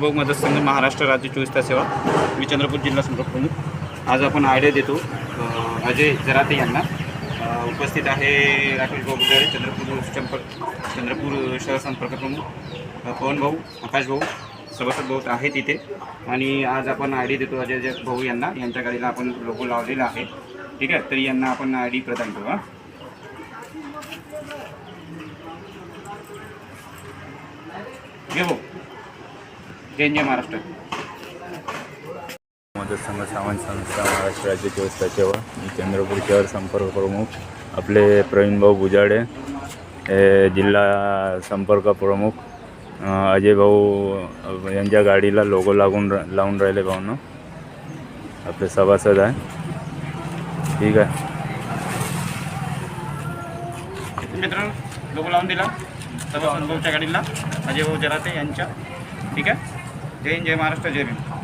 भाऊ मदत संघ महाराष्ट्र राज्य चोवीस तास सेवा मी चंद्रपूर जिल्हा संपर्क प्रमुख. आज आपण आयडिया देतो अजय जराते यांना. उपस्थित आहे राकेश भाऊ गुजरे चंद्रपूर संपर्क चंद्रपूर शहर संपर्क प्रमुख. पवन भाऊ आकाश भाऊ सभासद भाऊ आहेत इथे. आणि आज आपण आय डी देतो अजय जय भाऊ यांना. यांच्या गाडीला आपण लोगो लावलेला आहे. ठीक आहे? तर यांना आपण आय डी प्रदान करू हां. घे भाऊ. जय जय महाराष्ट्र. मदत संघ सामान्य संस्था महाराष्ट्र राज्य ताससेवा मी चंद्रपूर शहर संपर्क प्रमुख. आपले प्रवीण भाऊ बुजाडे हे जिल्हा संपर्क प्रमुख. अजय भाऊ यांच्या गाडीला लोगो लागून लावून राहिले भाऊनं. आपले सभासद आहे. ठीक आहे. मित्रांनो लोक लावून दिला. सभासद भाऊच्या गाडीला. अजय भाऊ जराते यांच्या. ठीक आहे? जय हिंद जय महाराष्ट्र जय भीम।